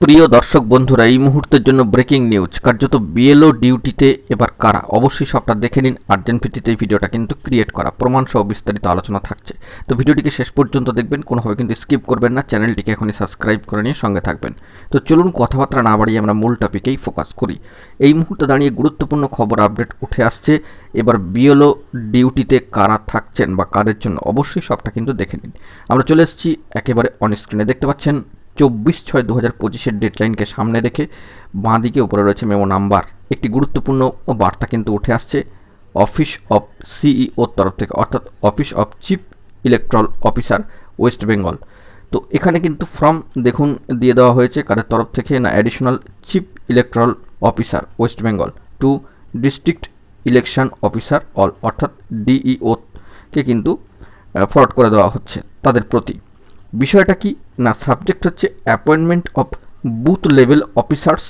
প্রিয় দর্শক বন্ধুরা, এই মুহূর্তের জন্য ব্রেকিং নিউজ কার্যত বিএলও ডিউটিতে এবার কারা? অবশ্যই সবটা দেখে নিন। আর্জেন্ট ভিত্তিতে এই ভিডিওটা কিন্তু ক্রিয়েট করা। প্রমাণ সহ বিস্তারিত আলোচনা থাকছে। তো ভিডিওটিকে শেষ পর্যন্ত দেখবেন। কোনোভাবে কিন্তু স্কিপ করবেন না। চ্যানেলটিকে এখনই সাবস্ক্রাইব করে নিয়ে সঙ্গে থাকবেন। তো চলুন কথাবার্তা না বাড়িয়ে আমরা মূল টপিকেই ফোকাস করি। এই মুহূর্তে দাঁড়িয়ে গুরুত্বপূর্ণ খবর আপডেট উঠে আসছে। এবার বিএলও ডিউটিতে কারা থাকছেন বা কাদের জন্য? অবশ্যই সবটা কিন্তু দেখে নিন। আমরা চলে এসেছি একেবারে অন স্ক্রিনে দেখতে পাচ্ছেন চব্বিশ ছয় দু হাজার পঁচিশের ডেডলাইনকে সামনে রেখে বাঁ দিকে উপরে রয়েছে মেমো নাম্বার। একটি গুরুত্বপূর্ণ বার্তা কিন্তু উঠে আসছে অফিস অফ সিইওর তরফ থেকে, অর্থাৎ office of chief electoral officer West Bengal. তো এখানে কিন্তু ফর্ম দেখুন দিয়ে দেওয়া হয়েছে কাদের তরফ থেকে, না additional chief electoral officer West Bengal, to district election officer all, অর্থাৎ ডিইওকে কিন্তু ফরওয়ার্ড করে দেওয়া হচ্ছে তাদের প্রতি। বিষয়টা কি? না সাবজেক্ট হচ্ছে appointment of booth level officers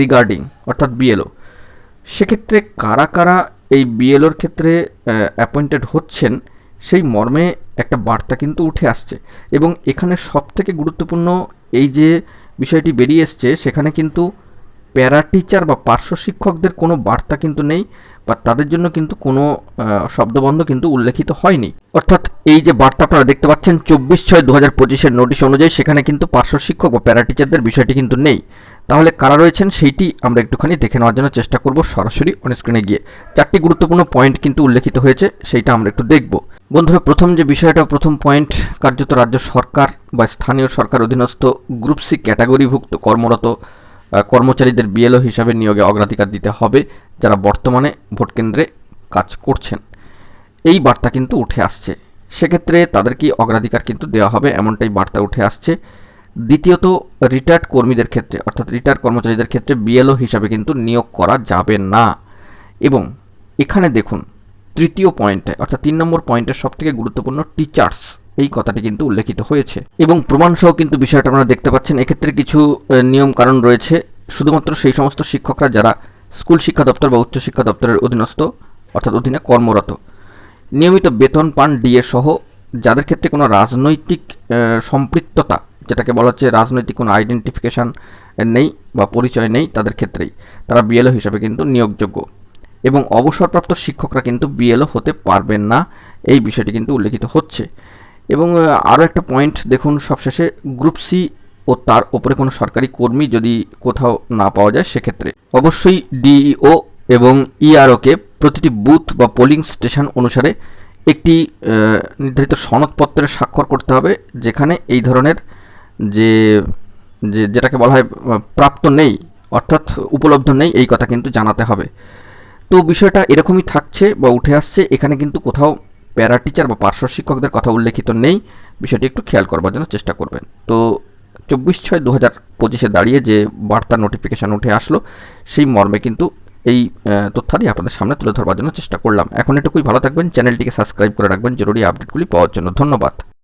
regarding অর্থাৎ বিএলও সেক্ষেত্রে কারা কারা এই বিএলওর ক্ষেত্রে অ্যাপয়েন্টেড হচ্ছেন, সেই মর্মে একটা বার্তা কিন্তু উঠে আসছে। এবং এখানে সব থেকে গুরুত্বপূর্ণ এই যে বিষয়টি বেরিয়ে এসছে, সেখানে কিন্তু প্যারা টিচার বা পার্শ্ব শিক্ষকদের কোনো বার্তা কিন্তু নেই, বা তাদের জন্য কিন্তু কোনো শব্দবন্ধ কিন্তু উল্লেখিত হয়নি। অর্থাৎ এই যে বার্তা আপনারা দেখতে পাচ্ছেন, চব্বিশ ছয় দু হাজার পঁচিশের নোটিশ অনুযায়ী সেখানে কিন্তু পার্শ্ব শিক্ষক বা প্যারা টিচারদের বিষয়টি কিন্তু নেই। তাহলে কারা রয়েছেন? সেইটি আমরা একটুখানি দেখে নেওয়ার জন্য চেষ্টা করব সরাসরি অন স্ক্রিনে গিয়ে। চারটি গুরুত্বপূর্ণ পয়েন্ট কিন্তু উল্লেখিত হয়েছে, সেইটা আমরা একটু দেখব। বন্ধুরা, প্রথম যে বিষয়টা, প্রথম পয়েন্ট কার্যত রাজ্য সরকার বা স্থানীয় সরকার অধীনস্থ গ্রুপ সি ক্যাটাগরিভুক্ত কর্মরত কর্মচারীদের বিএলও হিসাবে নিয়োগে অগ্রাধিকার দিতে হবে, যারা বর্তমানে ভোট কেন্দ্রে কাজ করছেন। এই বার্তা কিন্তু উঠে আসছে। সেক্ষেত্রে তাদেরকে অগ্রাধিকার কিন্তু দেওয়া হবে? এমনটাই বার্তা উঠে আসছে। দ্বিতীয়ত রিটায়ার্ড কর্মীদের ক্ষেত্রে, অর্থাৎ রিটায়ার্ড কর্মচারীদের ক্ষেত্রে বিএলও হিসাবে কিন্তু নিয়োগ করা যাবে না। এবং এখানে দেখুন, তৃতীয় পয়েন্টে অর্থাৎ তিন নম্বর পয়েন্টের সবথেকে গুরুত্বপূর্ণ টিচার্স এই কথাটি কিন্তু উল্লেখিত হয়েছে। এবং প্রমাণসহ কিন্তু বিষয়টা আপনারা দেখতে পাচ্ছেন, এক্ষেত্রে কিছু নিয়ম কারণ রয়েছে। শুধুমাত্র সেই সমস্ত শিক্ষকরা যারা স্কুল শিক্ষা দপ্তর বা উচ্চ শিক্ষা দপ্তরের অধীনস্থ, অর্থাৎ অধীনে কর্মরত নিয়মিত বেতন পান ডিএ সহ যাদের ক্ষেত্রে কোনো রাজনৈতিক সম্পৃক্ততা, যেটাকে বলা হচ্ছে রাজনৈতিক কোনো আইডেন্টিফিকেশান নেই বা পরিচয় নেই তাদের ক্ষেত্রেই, তারা বিএলও হিসাবে কিন্তু নিয়োগযোগ্য। এবং অবসরপ্রাপ্ত শিক্ষকরা কিন্তু বিএলও হতে পারবেন না, এই বিষয়টি কিন্তু উল্লেখিত হচ্ছে। এবং আরও একটা পয়েন্ট দেখুন সবশেষে গ্রুপ সি ও তার ওপরে কোনো সরকারি কর্মী যদি কোথাও না পাওয়া যায় সেক্ষেত্রে। অবশ্যই ডিইও এবং ইআরওকে প্রতিটি বুথ বা পোলিং স্টেশন অনুসারে একটি নির্ধারিত সনদপত্রে স্বাক্ষর করতে হবে, যেখানে এই ধরনের যে যে, যেটাকে বলা হয় প্রাপ্ত নেই, অর্থাৎ উপলব্ধ নেই, এই কথা কিন্তু জানাতে হবে। তো বিষয়টা এরকমই থাকছে বা উঠে আসছে, এখানে কিন্তু কোথাও প্যারা টিচার বা পার্শ্ব শিক্ষকদের কথা উল্লেখিত নেই, বিষয়টি একটু খেয়াল করবার জন্য চেষ্টা করবেন। তো চব্বিশ ছয় দু হাজার পঁচিশে দাঁড়িয়ে যে বার্তা নোটিফিকেশান উঠে আসলো, সেই মর্মে কিন্তু এই তথ্যাদি আপনাদের সামনে তুলে ধরবার জন্য চেষ্টা করলাম। এখন এটুকুই, ভালো থাকবেন, চ্যানেলটিকে সাবস্ক্রাইব করে রাখবেন। জরুরি আপডেটগুলি পাওয়ার জন্য ধন্যবাদ।